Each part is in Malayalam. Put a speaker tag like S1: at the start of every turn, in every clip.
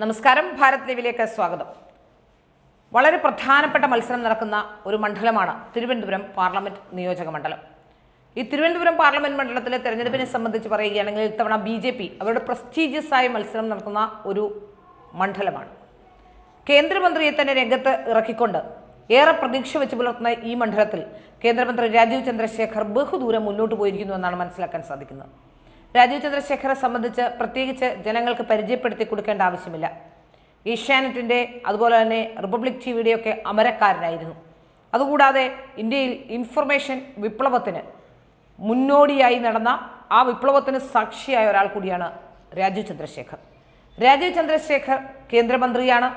S1: നമസ്കാരം. ഭാരത് ലീവിലേക്ക് സ്വാഗതം. വളരെ പ്രധാനപ്പെട്ട മത്സരം നടക്കുന്ന ഒരു മണ്ഡലമാണ് തിരുവനന്തപുരം പാർലമെന്റ് നിയോജക മണ്ഡലം. ഈ തിരുവനന്തപുരം പാർലമെന്റ് മണ്ഡലത്തിലെ തെരഞ്ഞെടുപ്പിനെ സംബന്ധിച്ച് പറയുകയാണെങ്കിൽ ഇത്തവണ ബി ജെ പി അവരുടെ പ്രസ്റ്റീജിയസ് ആയ മത്സരം നടക്കുന്ന ഒരു മണ്ഡലമാണ്. കേന്ദ്രമന്ത്രിയെ തന്നെ രംഗത്ത് ഇറക്കിക്കൊണ്ട് ഏറെ പ്രതീക്ഷ വെച്ച് പുലർത്തുന്ന ഈ മണ്ഡലത്തിൽ കേന്ദ്രമന്ത്രി രാജീവ് ചന്ദ്രശേഖർ ബഹുദൂരം മുന്നോട്ട് പോയിരിക്കുന്നു എന്നാണ് മനസ്സിലാക്കാൻ സാധിക്കുന്നത്. രാജീവ് ചന്ദ്രശേഖറെ സംബന്ധിച്ച് പ്രത്യേകിച്ച് ജനങ്ങൾക്ക് പരിചയപ്പെടുത്തി കൊടുക്കേണ്ട ആവശ്യമില്ല. ഏഷ്യാനെറ്റിന്റെ അതുപോലെ തന്നെ റിപ്പബ്ലിക് ടി വിയുടെയൊക്കെ അമരക്കാരനായിരുന്നു. അതുകൂടാതെ ഇന്ത്യയിൽ ഇൻഫർമേഷൻ വിപ്ലവത്തിന് മുന്നോടിയായി നടന്ന ആ വിപ്ലവത്തിന് സാക്ഷിയായ ഒരാൾ കൂടിയാണ് രാജീവ് ചന്ദ്രശേഖർ. രാജീവ് ചന്ദ്രശേഖർ കേന്ദ്രമന്ത്രിയാണ്.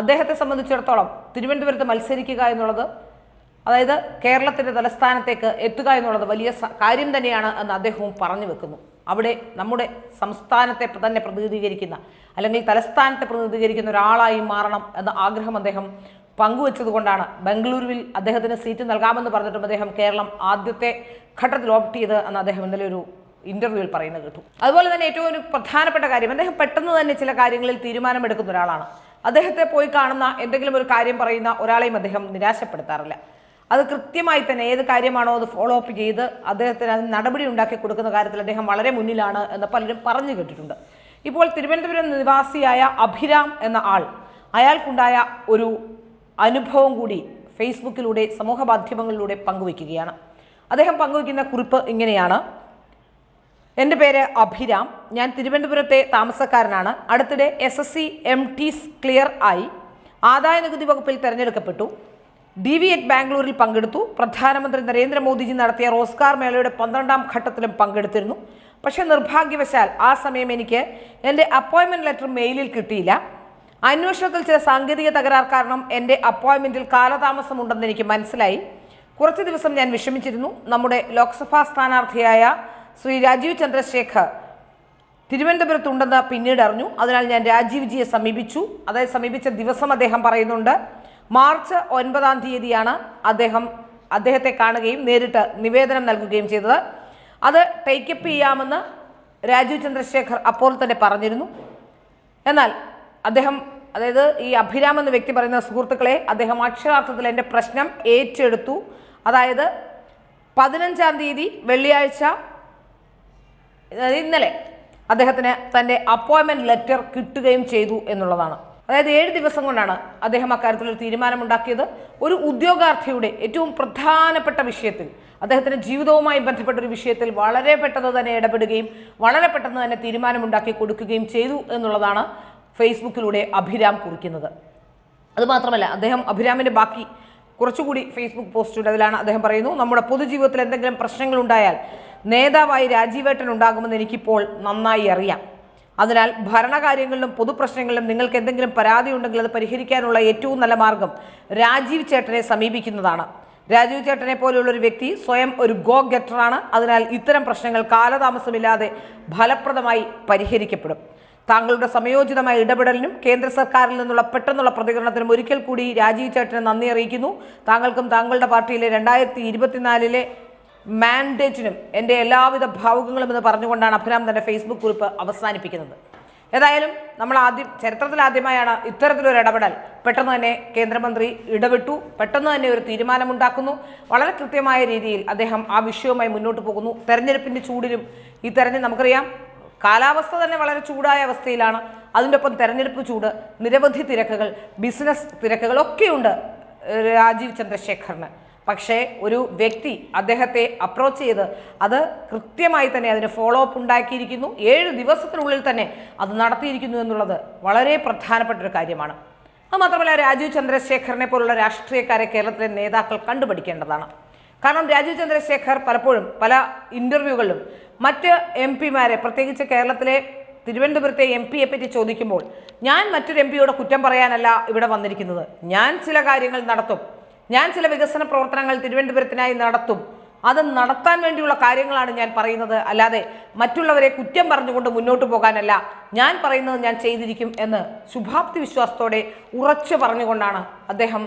S1: അദ്ദേഹത്തെ സംബന്ധിച്ചിടത്തോളം തിരുവനന്തപുരത്ത് മത്സരിക്കുക എന്നുള്ളത് അതായത് കേരളത്തിന്റെ തലസ്ഥാനത്തേക്ക് എത്തുക എന്നുള്ളത് വലിയ കാര്യം തന്നെയാണ് എന്ന് അദ്ദേഹവും പറഞ്ഞു വെക്കുന്നു. അവിടെ നമ്മുടെ സംസ്ഥാനത്തെ തന്നെ പ്രതിനിധീകരിക്കുന്ന അല്ലെങ്കിൽ തലസ്ഥാനത്തെ പ്രതിനിധീകരിക്കുന്ന ഒരാളായി മാറണം എന്ന ആഗ്രഹം അദ്ദേഹം പങ്കുവെച്ചതുകൊണ്ടാണ് ബംഗളൂരുവിൽ അദ്ദേഹത്തിന് സീറ്റ് നൽകാമെന്ന് പറഞ്ഞിട്ടും അദ്ദേഹം കേരളം ആദ്യത്തെ ഘട്ടത്തിൽ ഓപ്റ്റ് ചെയ്ത് എന്ന് അദ്ദേഹം ഇന്നലെ ഒരു ഇന്റർവ്യൂവിൽ പറയുന്നത് കേട്ടു. അതുപോലെ തന്നെ ഏറ്റവും ഒരു പ്രധാനപ്പെട്ട കാര്യം അദ്ദേഹം പെട്ടെന്ന് തന്നെ ചില കാര്യങ്ങളിൽ തീരുമാനമെടുക്കുന്ന ഒരാളാണ്. അദ്ദേഹത്തെ പോയി കാണുന്ന എന്തെങ്കിലും ഒരു കാര്യം പറയുന്ന ഒരാളെയും അദ്ദേഹം നിരാശപ്പെടുത്താറില്ല. അത് കൃത്യമായി തന്നെ ഏത് കാര്യമാണോ അത് ഫോളോ അപ്പ് ചെയ്ത് അദ്ദേഹത്തിന് അതിന് നടപടി ഉണ്ടാക്കി കൊടുക്കുന്ന കാര്യത്തിൽ അദ്ദേഹം വളരെ മുന്നിലാണ് എന്ന് പലരും പറഞ്ഞു കേട്ടിട്ടുണ്ട്. ഇപ്പോൾ തിരുവനന്തപുരം നിവാസിയായ അഭിരാം എന്ന ആൾ അയാൾക്കുണ്ടായ ഒരു അനുഭവം കൂടി ഫേസ്ബുക്കിലൂടെ സമൂഹ മാധ്യമങ്ങളിലൂടെ പങ്കുവയ്ക്കുകയാണ്. അദ്ദേഹം പങ്കുവയ്ക്കുന്ന കുറിപ്പ് ഇങ്ങനെയാണ്. എന്റെ പേര് അഭിരാം. ഞാൻ തിരുവനന്തപുരത്തെ താമസക്കാരനാണ്. അടുത്തിടെ S S C M T S clear ആയി. ആദായ നികുതി വകുപ്പിൽ തെരഞ്ഞെടുക്കപ്പെട്ടു. ഡി വി എറ്റ് ബാംഗ്ലൂരിൽ പങ്കെടുത്തു. പ്രധാനമന്ത്രി നരേന്ദ്രമോദിജി നടത്തിയ റോസ്കാർ മേളയുടെ പന്ത്രണ്ടാം ഘട്ടത്തിലും പങ്കെടുത്തിരുന്നു. പക്ഷേ നിർഭാഗ്യവശാൽ ആ സമയം എനിക്ക് എന്റെ അപ്പോയിൻമെന്റ് ലെറ്റർ മെയിലിൽ കിട്ടിയില്ല. അന്വേഷണത്തിൽ ചില സാങ്കേതിക തകരാർ കാരണം എന്റെ അപ്പോയിൻമെന്റിൽ കാലതാമസമുണ്ടെന്ന് എനിക്ക് മനസ്സിലായി. കുറച്ച് ദിവസം ഞാൻ വിഷമിച്ചിരുന്നു. നമ്മുടെ ലോക്സഭാ സ്ഥാനാർത്ഥിയായ ശ്രീ രാജീവ് ചന്ദ്രശേഖർ തിരുവനന്തപുരത്തുണ്ടെന്ന് പിന്നീട് അറിഞ്ഞു. അതിനാൽ ഞാൻ രാജീവ്ജിയെ സമീപിച്ചു. അതായത് സമീപിച്ച ദിവസം അദ്ദേഹം പറയുന്നുണ്ട് മാർച്ച് ഒൻപതാം തീയതിയാണ് അദ്ദേഹം അദ്ദേഹത്തെ കാണുകയും നേരിട്ട് നിവേദനം നൽകുകയും ചെയ്തത്. അത് ടേക്കപ്പ് ചെയ്യാമെന്ന് രാജീവ് ചന്ദ്രശേഖർ അപ്പോൾ തന്നെ പറഞ്ഞിരുന്നു. എന്നാൽ അദ്ദേഹം അതായത് ഈ അഭിരാം എന്ന വ്യക്തി പറയുന്ന സുഹൃത്തുക്കളെ അദ്ദേഹം അക്ഷരാർത്ഥത്തിൽ എന്റെ പ്രശ്നം ഏറ്റെടുത്തു. അതായത് പതിനഞ്ചാം തീയതി വെള്ളിയാഴ്ച ഇന്നലെ അദ്ദേഹത്തിന് തന്റെ അപ്പോയിൻമെന്റ് ലെറ്റർ കിട്ടുകയും ചെയ്തു എന്നുള്ളതാണ്. അതായത് ഏഴ് ദിവസം കൊണ്ടാണ് അദ്ദേഹം അക്കാര്യത്തിൽ ഒരു തീരുമാനമുണ്ടാക്കിയത്. ഒരു ഉദ്യോഗാർത്ഥിയുടെ ഏറ്റവും പ്രധാനപ്പെട്ട വിഷയത്തിൽ അദ്ദേഹത്തിന്റെ ജീവിതവുമായി ബന്ധപ്പെട്ട ഒരു വിഷയത്തിൽ വളരെ പെട്ടെന്ന് തന്നെ ഇടപെടുകയും വളരെ പെട്ടെന്ന് തന്നെ തീരുമാനമുണ്ടാക്കി കൊടുക്കുകയും ചെയ്തു എന്നുള്ളതാണ് ഫേസ്ബുക്കിലൂടെ അഭിരാം കുറിക്കുന്നത്. അതുമാത്രമല്ല അദ്ദേഹം അഭിരാമിന്റെ ബാക്കി കുറച്ചുകൂടി ഫേസ്ബുക്ക് പോസ്റ്റുണ്ട് അതിലാണ് അദ്ദേഹം പറയുന്നു നമ്മുടെ പൊതുജീവിതത്തിൽ എന്തെങ്കിലും പ്രശ്നങ്ങൾ ഉണ്ടായാൽ നേതാവായി രാജീവേട്ടൻ ഉണ്ടാകുമെന്ന് എനിക്കിപ്പോൾ നന്നായി അറിയാം. അതിനാൽ ഭരണകാര്യങ്ങളിലും പൊതുപ്രശ്നങ്ങളിലും നിങ്ങൾക്ക് എന്തെങ്കിലും പരാതി ഉണ്ടെങ്കിൽ അത് പരിഹരിക്കാനുള്ള ഏറ്റവും നല്ല മാർഗം രാജീവ് ചേട്ടനെ സമീപിക്കുന്നതാണ്. രാജീവ് ചേട്ടനെ പോലെയുള്ള ഒരു വ്യക്തി സ്വയം ഒരു ഗോ ഗെറ്ററാണ്. അതിനാൽ ഇത്തരം പ്രശ്നങ്ങൾ കാലതാമസമില്ലാതെ ഫലപ്രദമായി പരിഹരിക്കപ്പെടും. താങ്കളുടെ സമയോചിതമായ ഇടപെടലിനും കേന്ദ്ര സർക്കാരിൽ നിന്നുള്ള പെട്ടെന്നുള്ള പ്രതികരണത്തിനും ഒരിക്കൽ കൂടി രാജീവ് ചേട്ടന് നന്ദി അറിയിക്കുന്നു. താങ്കൾക്കും താങ്കളുടെ പാർട്ടിയിലെ രണ്ടായിരത്തി ഇരുപത്തിനാലിലെ മാൻഡേറ്റിനും എന്റെ എല്ലാവിധ ഭാവുകങ്ങളും എന്ന് പറഞ്ഞുകൊണ്ടാണ് അഭിരാം തന്റെ ഫേസ്ബുക്ക് കുറിപ്പ് അവസാനിപ്പിക്കുന്നത്. ഏതായാലും നമ്മൾ ആദ്യം ചരിത്രത്തിൽ ആദ്യമായാണ് ഇത്തരത്തിലൊരു ഇടപെടൽ. പെട്ടെന്ന് തന്നെ കേന്ദ്രമന്ത്രി ഇടപെട്ടു പെട്ടെന്ന് തന്നെ ഒരു തീരുമാനമുണ്ടാക്കുന്നു. വളരെ കൃത്യമായ രീതിയിൽ അദ്ദേഹം ആ വിഷയവുമായി മുന്നോട്ട് പോകുന്നു. തെരഞ്ഞെടുപ്പിന്റെ ചൂടിലും ഈ തെരഞ്ഞെടുപ്പ് നമുക്കറിയാം കാലാവസ്ഥ തന്നെ വളരെ ചൂടായ അവസ്ഥയിലാണ്. അതിന്റെ ഒപ്പം തെരഞ്ഞെടുപ്പ് ചൂട് നിരവധി തിരക്കുകൾ ബിസിനസ് തിരക്കുകളൊക്കെയുണ്ട് രാജീവ് ചന്ദ്രശേഖറിന്. പക്ഷേ ഒരു വ്യക്തി അദ്ദേഹത്തെ അപ്രോച്ച് ചെയ്ത് അത് കൃത്യമായി തന്നെ അതിന് ഫോളോ അപ്പ് ഉണ്ടാക്കിയിരിക്കുന്നു. ഏഴ് ദിവസത്തിനുള്ളിൽ തന്നെ അത് നടത്തിയിരിക്കുന്നു എന്നുള്ളത് വളരെ പ്രധാനപ്പെട്ട ഒരു കാര്യമാണ്. അത് മാത്രമല്ല രാജീവ് ചന്ദ്രശേഖറിനെ പോലുള്ള രാഷ്ട്രീയക്കാരെ കേരളത്തിലെ നേതാക്കൾ കണ്ടുപിടിക്കേണ്ടതാണ്. കാരണം രാജീവ് ചന്ദ്രശേഖർ പലപ്പോഴും പല ഇന്റർവ്യൂകളിലും മറ്റ് എം പിമാരെ പ്രത്യേകിച്ച് കേരളത്തിലെ തിരുവനന്തപുരത്തെ എം പിയെ പറ്റി ചോദിക്കുമ്പോൾ ഞാൻ മറ്റൊരു എം പിയോട് കുറ്റം പറയാനല്ല ഇവിടെ വന്നിരിക്കുന്നത്. ഞാൻ ചില കാര്യങ്ങൾ നടത്തും. ഞാൻ ചില വികസന പ്രവർത്തനങ്ങൾ തിരുവനന്തപുരത്തിനായി നടത്തും. അത് നടത്താൻ വേണ്ടിയുള്ള കാര്യങ്ങളാണ് ഞാൻ പറയുന്നത്. അല്ലാതെ മറ്റുള്ളവരെ കുറ്റം പറഞ്ഞുകൊണ്ട് മുന്നോട്ട് പോകാനല്ല. ഞാൻ പറയുന്നത് ഞാൻ ചെയ്തിരിക്കും എന്ന് ശുഭാപ്തി വിശ്വാസത്തോടെ ഉറച്ചു പറഞ്ഞുകൊണ്ടാണ് അദ്ദേഹം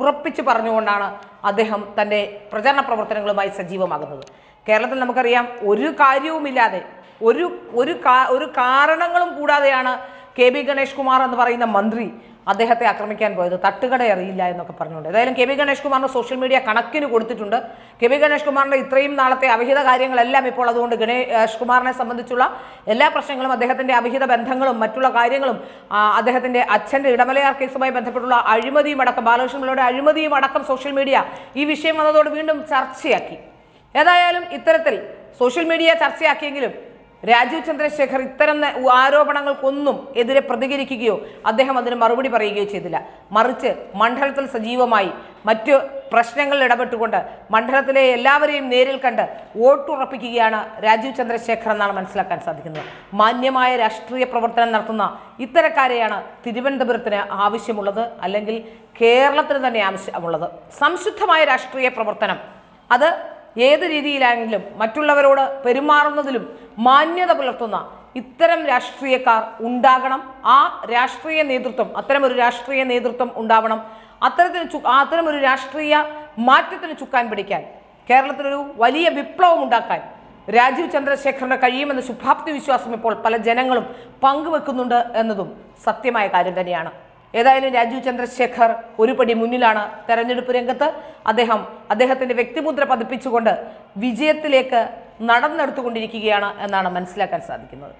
S1: ഉറപ്പിച്ച് പറഞ്ഞുകൊണ്ടാണ് അദ്ദേഹം തന്റെ പ്രചരണ പ്രവർത്തനങ്ങളുമായി സജീവമാകുന്നത്. കേരളത്തിൽ നമുക്കറിയാം ഒരു കാര്യവുമില്ലാതെ ഒരു ഒരു ഒരു കാരണങ്ങളും കൂടാതെയാണ് കെ ബി ഗണേഷ് കുമാർ എന്ന് പറയുന്ന മന്ത്രി അദ്ദേഹത്തെ ആക്രമിക്കാൻ പോയത്. തട്ടുകട അറിയില്ല എന്നൊക്കെ പറഞ്ഞുകൊണ്ട്. ഏതായാലും കെ ബി ഗണേഷ് കുമാറിന് സോഷ്യൽ മീഡിയ കണക്കിന് കൊടുത്തിട്ടുണ്ട്. കെ ബി ഗണേഷ് കുമാറിന്റെ ഇത്രയും നാളത്തെ അവിഹിത കാര്യങ്ങളെല്ലാം ഇപ്പോൾ അതുകൊണ്ട് ഗണേഷ് കുമാറിനെ സംബന്ധിച്ചുള്ള എല്ലാ പ്രശ്നങ്ങളും അദ്ദേഹത്തിന്റെ അവിഹിത ബന്ധങ്ങളും മറ്റുള്ള കാര്യങ്ങളും അദ്ദേഹത്തിന്റെ അച്ഛന്റെ ഇടമലയാർ കേസുമായി ബന്ധപ്പെട്ടുള്ള അഴിമതിയും അടക്കം ബാലകൃഷ്ണപിള്ളയുടെ അഴിമതിയും അടക്കം സോഷ്യൽ മീഡിയ ഈ വിഷയം വന്നതോട് വീണ്ടും ചർച്ചയാക്കി. ഏതായാലും ഇത്തരത്തിൽ സോഷ്യൽ മീഡിയ ചർച്ചയാക്കിയെങ്കിലും രാജീവ് ചന്ദ്രശേഖർ ഇത്തരം ആരോപണങ്ങൾക്കൊന്നും എതിരെ പ്രതികരിക്കുകയോ അദ്ദേഹം അതിന് മറുപടി പറയുകയോ ചെയ്തില്ല. മറിച്ച് മണ്ഡലത്തിൽ സജീവമായി മറ്റ് പ്രശ്നങ്ങളിൽ ഇടപെട്ടുകൊണ്ട് മണ്ഡലത്തിലെ എല്ലാവരെയും നേരിൽ കണ്ട് വോട്ടുറപ്പിക്കുകയാണ് രാജീവ് ചന്ദ്രശേഖർ എന്നാണ് മനസ്സിലാക്കാൻ സാധിക്കുന്നത്. മാന്യമായ രാഷ്ട്രീയ പ്രവർത്തനം നടത്തുന്ന ഇത്തരക്കാരെയാണ് തിരുവനന്തപുരത്തിന് ആവശ്യമുള്ളത് അല്ലെങ്കിൽ കേരളത്തിന് തന്നെ ആവശ്യമുള്ളത്. സംശുദ്ധമായ രാഷ്ട്രീയ പ്രവർത്തനം. അത് ഏത് രീതിയിലാണെങ്കിലും മറ്റുള്ളവരോട് പെരുമാറുന്നതിലും മാന്യത പുലർത്തുന്ന ഇത്തരം രാഷ്ട്രീയക്കാർ ഉണ്ടാകണം. ആ രാഷ്ട്രീയ നേതൃത്വം അത്തരം ഒരു രാഷ്ട്രീയ നേതൃത്വം ഉണ്ടാവണം. അത്തരത്തിന് ചു അത്തരം ഒരു രാഷ്ട്രീയ മാറ്റത്തിന് ചുക്കാൻ പിടിക്കാൻ കേരളത്തിലൊരു വലിയ വിപ്ലവം ഉണ്ടാക്കാൻ രാജീവ് ചന്ദ്രശേഖറിന് കഴിയുമെന്ന ശുഭാപ്തി വിശ്വാസം ഇപ്പോൾ പല ജനങ്ങളും പങ്കുവെക്കുന്നുണ്ട് എന്നതും സത്യമായ കാര്യം തന്നെയാണ്. ഏതായാലും രാജീവ് ചന്ദ്രശേഖർ ഒരു പടി മുന്നിലാണ് തെരഞ്ഞെടുപ്പ് രംഗത്ത്. അദ്ദേഹം അദ്ദേഹത്തിന്റെ വ്യക്തിമുദ്ര പതിപ്പിച്ചുകൊണ്ട് വിജയത്തിലേക്ക് നടന്നെടുത്തുകൊണ്ടിരിക്കുകയാണ് എന്നാണ് മനസ്സിലാക്കാൻ സാധിക്കുന്നത്.